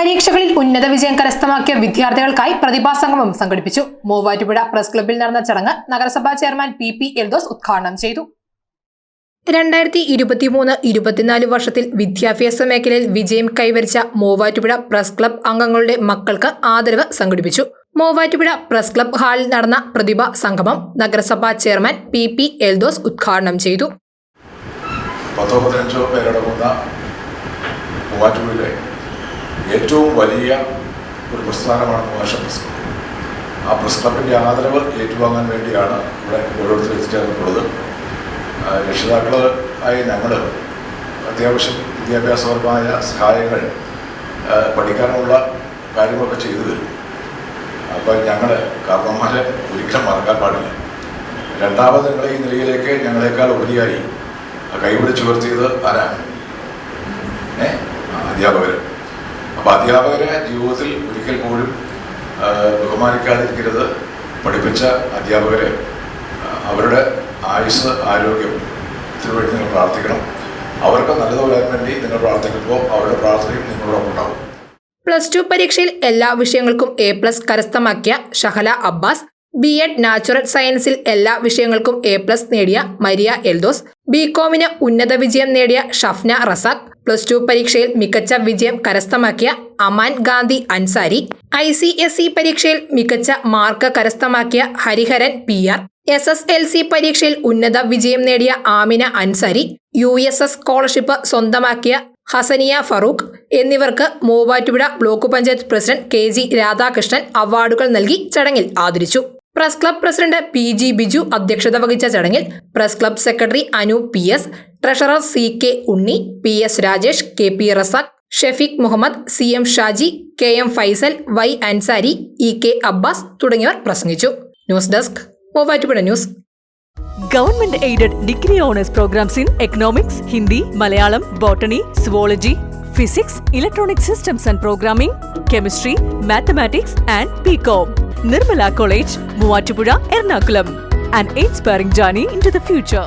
ഉന്നത വിജയം കരസ്ഥമാക്കിയ വിദ്യാർത്ഥികൾക്കായി പ്രതിഭാസംഗമം സംഘടിപ്പിച്ചു. മൂവാറ്റുപുഴ പ്രസ് ക്ലബ്ബിൽ നടന്ന ചടങ്ങ് നഗരസഭാ ചെയർമാൻ പി പി എൽദോസ് ഉദ്ഘാടനം ചെയ്തു. രണ്ടായിരത്തി ഇരുപത്തിമൂന്ന് ഇരുപത്തിനാല് വർഷത്തിൽ വിദ്യാഭ്യാസ മേഖലയിൽ വിജയം കൈവരിച്ച മൂവാറ്റുപുഴ പ്രസ് ക്ലബ് അംഗങ്ങളുടെ മക്കൾക്ക് ആദരവ് സംഘടിപ്പിച്ചു. മൂവാറ്റുപുഴ പ്രസ് ക്ലബ് ഹാളിൽ നടന്ന പ്രതിഭാ സംഗമം നഗരസഭാ ചെയർമാൻ പി പി എൽദോസ് ഉദ്ഘാടനം ചെയ്തു. പത്തോ പതിനഞ്ചോ പേരടങ്ങുന്ന മൂവാറ്റുപുഴയിലെ ഏറ്റവും വലിയ ഒരു പ്രസ്ഥാനമാണ് മോശ പ്രസ് ക്ലബ്ബ് ആ പ്രസ് ക്ലബിന്റെ ആദരവ് ഏറ്റുവാങ്ങാൻ വേണ്ടിയാണ് ഇവിടെ ഓരോരുത്തർ എത്തിച്ചേർന്നിട്ടുള്ളത്. രക്ഷിതാക്കൾ ആയി ഞങ്ങൾ അത്യാവശ്യം വിദ്യാഭ്യാസപരമായ സഹായങ്ങൾ പഠിക്കാനുള്ള കാര്യങ്ങളൊക്കെ ചെയ്തു തരും. അപ്പോൾ ഞങ്ങൾ കാരണവന്മാരെ ഒരിക്കലും മറക്കാൻ പാടില്ല. രണ്ടാമത് നിങ്ങളെ ഈ നിലയിലേക്ക് ഞങ്ങളെക്കാൾ ഉപരിയായി കൈപിടിച്ചുയർത്തിയത് ആരാ? ഏ? അപ്പോൾ അധ്യാപകരെ ജീവിതത്തിൽ ഒരിക്കൽ പോലും ബഹുമാനിക്കാതിരിക്കരുത്. പഠിപ്പിച്ച അധ്യാപകരെ അവരുടെ ആയുസ് ആരോഗ്യം ഇതിനു വേണ്ടി നിങ്ങൾ പ്രാർത്ഥിക്കണം. അവർക്ക് നല്ലത് വരാൻ വേണ്ടി നിങ്ങൾ പ്രാർത്ഥിക്കുമ്പോൾ അവരുടെ പ്രാർത്ഥനയും നിങ്ങളോടൊപ്പം ഉണ്ടാവും. പ്ലസ് ടു പരീക്ഷയിൽ എല്ലാ വിഷയങ്ങൾക്കും എ പ്ലസ് കരസ്ഥമാക്കിയ Shahala Abbas B Ed natural സയൻസിൽ എല്ലാ വിഷയങ്ങൾക്കും എ പ്ലസ് നേടിയ മരിയ എൽദോസ് ബി കോമിന് ഉന്നത വിജയം നേടിയ ഷഫ്ന റസാഖ് പ്ലസ് ടു പരീക്ഷയിൽ മികച്ച വിജയം കരസ്ഥമാക്കിയ Aman Gandhi Ansari I C S E പരീക്ഷയിൽ മികച്ച മാർക്ക് കരസ്ഥമാക്കിയ Hariharan P R S S L C പരീക്ഷയിൽ ഉന്നത വിജയം നേടിയ Amina Ansari U S S scholarship സ്വന്തമാക്കിയ ഹസനിയ ഫറൂഖ് എന്നിവർക്ക് Muvattupuzha block panchayat president K G Radhakrishnan അവാർഡുകൾ നൽകി ചടങ്ങിൽ ആദരിച്ചു. Press club president P G Biju അധ്യക്ഷത വഹിച്ച ചടങ്ങിൽ press club secretary Anu P S treasurer C K Unni P S Rajesh K P Razak Shefeeq Muhammad C M Shaji K M Faisal Y Ansari E K Abbas തുടങ്ങിയവർ പ്രസംഗിച്ചു. News desk Muvattupuzha news. Government aided degree honours programmes in economics Hindi Malayalam botany zoology physics electronic systems and programming chemistry mathematics and പികോം Nirmala college Muvattupuzha Ernakulam and inspiring into the future